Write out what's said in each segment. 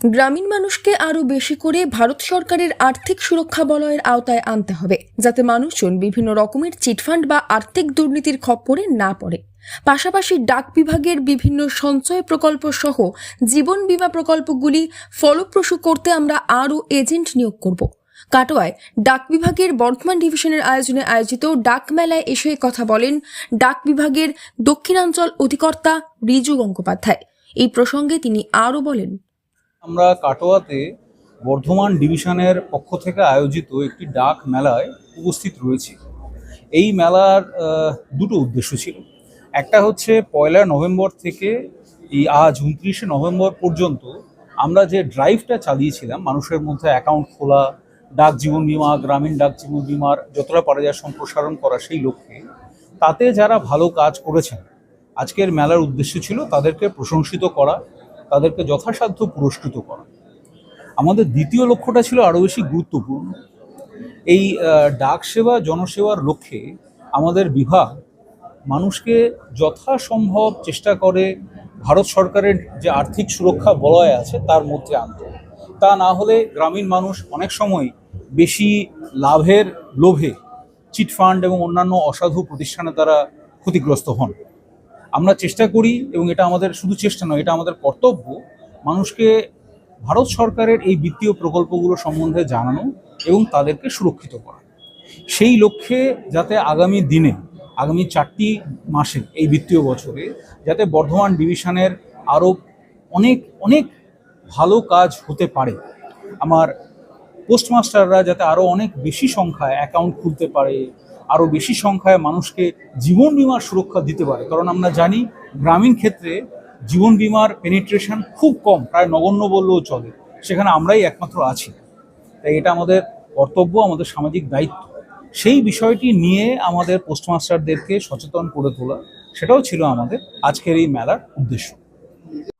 গ্রামীণ মানুষকে আরও বেশি করে ভারত সরকারের আর্থিক সুরক্ষা বলয়ের আওতায় আনতে হবে, যাতে মানুষজন বিভিন্ন রকমের চিটফান্ড বা আর্থিক দুর্নীতির খপ্পরে না পড়ে। পাশাপাশি ডাক বিভাগের বিভিন্ন সঞ্চয় প্রকল্প সহ জীবন বীমা প্রকল্পগুলি ফলপ্রসূ করতে আমরা আরও এজেন্ট নিয়োগ করব। কাটোয়ায় ডাক বিভাগের বর্ধমান ডিভিশনের আয়োজনে আয়োজিত ডাক মেলায় এসে কথা বলেন ডাক বিভাগের দক্ষিণাঞ্চল অধিকর্তা রিজু গঙ্গোপাধ্যায়। এই প্রসঙ্গে তিনি আরও বলেন আমরা কাটোয়াতে বর্ধমান ডিভিশনের পক্ষ থেকে আয়োজিত একটি ডাক মেলায় উপস্থিত রয়েছি। এই মেলার দুটো উদ্দেশ্য ছিল। একটা হচ্ছে পয়লা নভেম্বর থেকে এই আজ উনত্রিশে নভেম্বর পর্যন্ত আমরা যে ড্রাইভটা চালিয়েছিলাম, মানুষের মধ্যে অ্যাকাউন্ট খোলা, ডাক জীবন বিমা, গ্রামীণ ডাক জীবন বিমার যতটা পারা যায় সম্প্রসারণ করা সেই লক্ষ্যে, তাতে যারা ভালো কাজ করেছেন, আজকের মেলার উদ্দেশ্য ছিল তাদেরকে প্রশংসিত করা তাদেরকে যথাসাধ্য পুরস্কৃত করা। আমাদের দ্বিতীয় লক্ষ্যটা ছিল আরও বেশি গুরুত্বপূর্ণ। এই ডাক সেবা, জনসেবার লক্ষ্যে আমাদের বিভাগ মানুষকে যথাসম্ভব চেষ্টা করে ভারত সরকারের যে আর্থিক সুরক্ষা বলয় আছে তার মধ্যে আনতে। তা না হলে গ্রামীণ মানুষ অনেক সময় বেশি লাভের লোভে চিটফান্ড এবং অন্যান্য অসাধু প্রতিষ্ঠানে তারা ক্ষতিগ্রস্ত হন। আমরা চেষ্টা করি এবং এটা আমাদের শুধু চেষ্টা নয়, এটা আমাদের কর্তব্য মানুষকে ভারত সরকারের এই বিত্তীয় প্রকল্পগুলো সম্বন্ধে জানানো এবং তাদেরকে সুরক্ষিত করা। সেই লক্ষ্যে যাতে আগামী দিনে, আগামী চারটি মাসে এই বিত্তীয় বছরে যাতে বর্ধমান ডিভিশনের আরও অনেক অনেক ভালো কাজ হতে পারে। আমার পোস্টমাস্টাররা যাতে আরও অনেক বেশি সংখ্যায় অ্যাকাউন্ট খুলতে পারে আরও বেশি সংখ্যায় মানুষকে জীবন বিমার সুরক্ষা দিতে পারে। কারণ আমরা জানি গ্রামীণ ক্ষেত্রে জীবন বিমার পেনিট্রেশন খুব কম, প্রায় নগণ্য বললেও চলে। সেখানে আমরাই একমাত্র আছি। তাই এটা আমাদের কর্তব্য, আমাদের সামাজিক দায়িত্ব। সেই বিষয়টি নিয়ে আমাদের পোস্টমাস্টারদেরকে সচেতন করে তোলা, সেটাও ছিল আমাদের আজকের এই মেলার উদ্দেশ্য।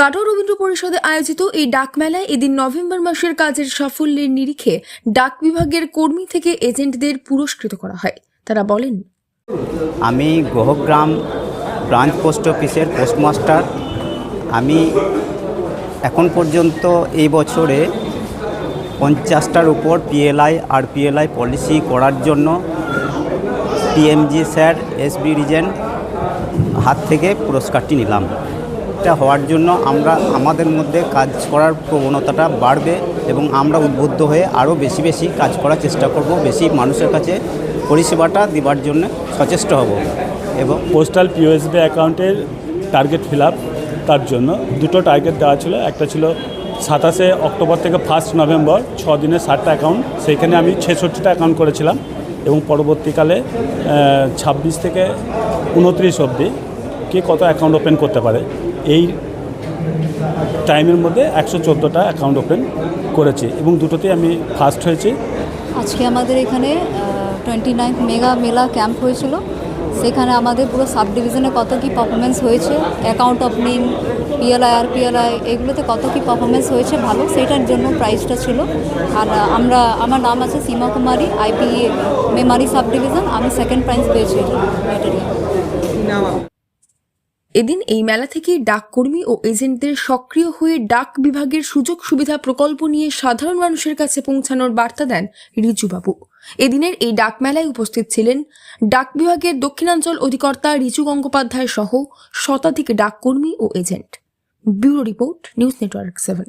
Katwa Rabindra পরিষদে আয়োজিত এই ডাক মেলায় এদিন নভেম্বর মাসের কাজের সাফল্যের নিরিখে ডাক বিভাগের কর্মী থেকে এজেন্টদের পুরস্কৃত করা হয়। তারা বলেন, আমি গোহগ্রাম ব্রাঞ্চ পোস্ট অফিসের পোস্টমাস্টার। আমি এখন পর্যন্ত এই বছরে পঞ্চাশটার উপর পিএলআই আর পিএলআই পলিসি করার জন্য টিএমজি স্যার, এসবি রিজেন্ট হাত থেকে পুরস্কারটি নিলাম। এটা হওয়ার জন্য আমরা আমাদের মধ্যে কাজ করার প্রবণতাটা বাড়বে এবং আমরা উদ্বুদ্ধ হয়ে আরও বেশি বেশি কাজ করার চেষ্টা করব, বেশি মানুষের কাছে পরিষেবাটা দেওয়ার জন্য সচেষ্ট হব এবং পোস্টাল পিওএসবি অ্যাকাউন্টের টার্গেট ফিল তার জন্য দুটো টার্গেট দেওয়া ছিল, একটা ছিল সাতাশে অক্টোবর থেকে ফার্স্ট নভেম্বর ছ দিনের ষাটটা অ্যাকাউন্ট সেইখানে আমি ছেষট্টিটা অ্যাকাউন্ট করেছিলাম এবং পরবর্তীকালে ছাব্বিশ থেকে উনত্রিশ অবধি কে কত অ্যাকাউন্ট ওপেন করতে পারে এই টাইমের মধ্যে একশো চোদ্দোটা অ্যাকাউন্ট ওপেন করেছি এবং দুটোতেই আমি ফার্স্ট হয়েছি। আজকে আমাদের এখানে twenty ninth mega mela camp হয়েছিল। সেখানে আমাদের পুরো সাব ডিভিশনে কত কী পারফরমেন্স হয়েছে অ্যাকাউন্ট ওপেনিং পিএলআই আর পিএলআই এগুলোতে কত কী পারফরমেন্স হয়েছে ভালো সেটার জন্য প্রাইজটা ছিল। আর আমরা আমার নাম আছে Seema Kumari IP Memari sub division আমি সেকেন্ড প্রাইজ পেয়েছি এটারই এদিন এই মেলা থেকে ডাককর্মী ও এজেন্টদের সক্রিয় হয়ে ডাক বিভাগের সুযোগ সুবিধা প্রকল্প নিয়ে সাধারণ মানুষের কাছে পৌঁছানোর বার্তা দেন রিজুবাবু। এদিনের এই ডাক মেলায় উপস্থিত ছিলেন ডাক বিভাগের দক্ষিণাঞ্চল অধিকর্তা রিচু গঙ্গোপাধ্যায় সহ শতাধিক ডাককর্মী ও agent. Bureau report, news network seven.